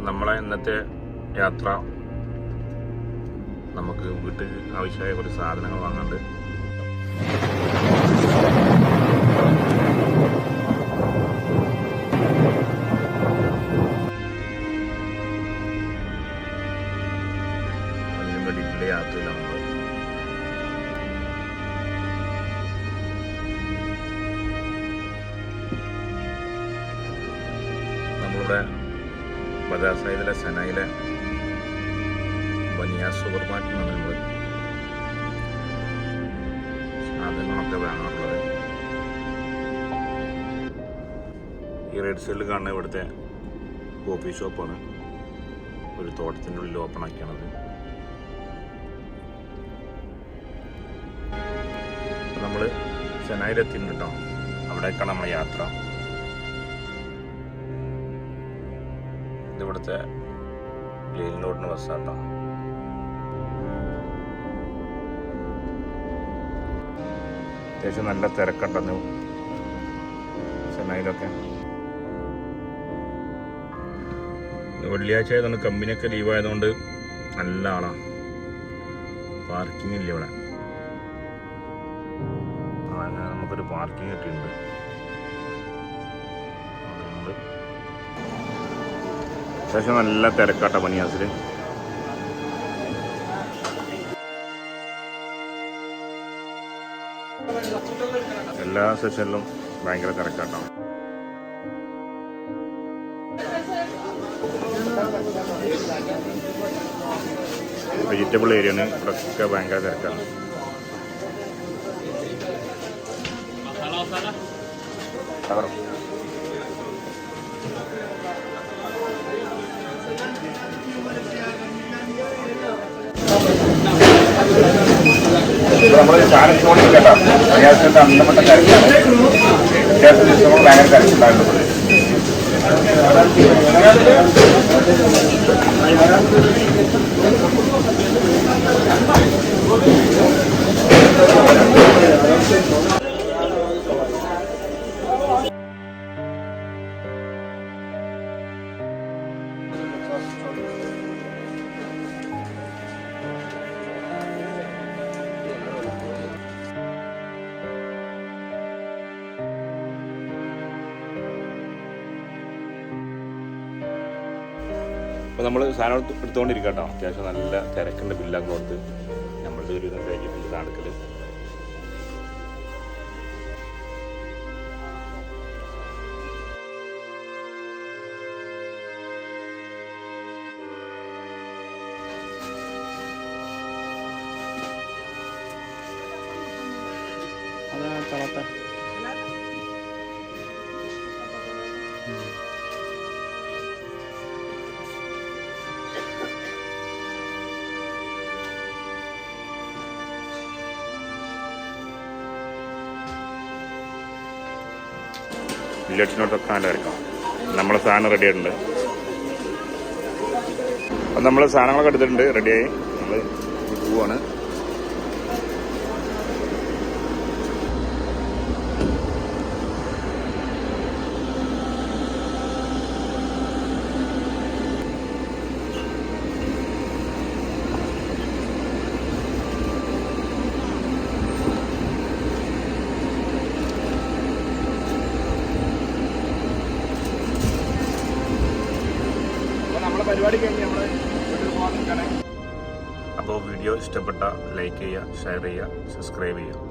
അപ്പം നമ്മളെ ഇന്നത്തെ യാത്ര നമുക്ക് വീട്ടിൽ ആവശ്യമായ കുറച്ച് സാധനങ്ങൾ വാങ്ങാണ്ട് യാത്രയിലാണ് നമ്മൾ നമ്മളുടെ ബജാർ സൈഡിലെ സെനയിലെ ബനിയ സൂപ്പർ മാർക്കറ്റ് നിന്ന് നമ്മൾ സാധനങ്ങളൊക്കെ വാങ്ങാറുള്ളത്. ഈ റെഡ് സൈഡിൽ കാണുന്ന ഇവിടുത്തെ കോഫി ഷോപ്പാണ്. ഒരു തോട്ടത്തിന്റെ ഉള്ളിൽ ഓപ്പൺ ആക്കിയാണത്. നമ്മൾ ചെന്നൈയിലെത്തിയിട്ടുണ്ടോ അവിടേക്കാണ് നമ്മുടെ യാത്ര. ഇത് ഇവിടുത്തെ ലെയിലിനോടിന് ബസ്സാട്ടോ. അത്യാവശ്യം നല്ല തിരക്കുണ്ടെന്ന് ചെന്നൈയിലൊക്കെ? വെള്ളിയാഴ്ച ആയതുകൊണ്ട് കമ്പനിയൊക്കെ ലീവ് ആയതുകൊണ്ട് നല്ല ആളാണ് പാർക്കിംഗ് ഇല്ല ഇവിടെ. അങ്ങനെ നമുക്കൊരു പാർക്കിംഗ് കിട്ടിയിട്ടുണ്ട്. അത്യാവശ്യം നല്ല തിരക്കാട്ട പനിയാസിൽ എല്ലാ സെഷനിലും ഭയങ്കര തിരക്കാട്ടാണ് വെജിറ്റബിൾ ഏരിയയാണ്. ഇവിടെയൊക്കെ ഭയങ്കര തിരക്കാണ്. തകർന്നു നമ്മൾ ചാനൽ കേട്ടോ. പ്രയാസത്തിന്റെ അന്തപ്പെട്ട കാര്യമാണ് വ്യത്യാസ ദിവസങ്ങൾ ഭയങ്കര കാര്യമുണ്ടായിരുന്നത് അപ്പോൾ നമ്മൾ സാധനം എടുത്തുകൊണ്ടിരിക്കുക കേട്ടോ അത്യാവശ്യം നല്ല തിരക്കുണ്ട് ബില്ലൊക്കെ കൊടുത്ത് നമ്മളുടെ ഒരു ഇതും കഴിഞ്ഞിട്ടുണ്ട് നടക്കൽ അതാ തളത്ത ബില്ലറ്റിനോട്ടൊക്കെ നല്ല തിരക്കാം. നമ്മളെ സാധനം റെഡി ആയിട്ടുണ്ട്. അപ്പം നമ്മൾ സാധനങ്ങളൊക്കെ എടുത്തിട്ടുണ്ട്. റെഡിയായി നമ്മൾ പോവാണ് നമ്മളെ നമ്മൾ അപ്പോൾ വീഡിയോ ഇഷ്ടപ്പെട്ട ലൈക്ക് ചെയ്യുക ഷെയർ ചെയ്യുക സബ്സ്ക്രൈബ് ചെയ്യുക.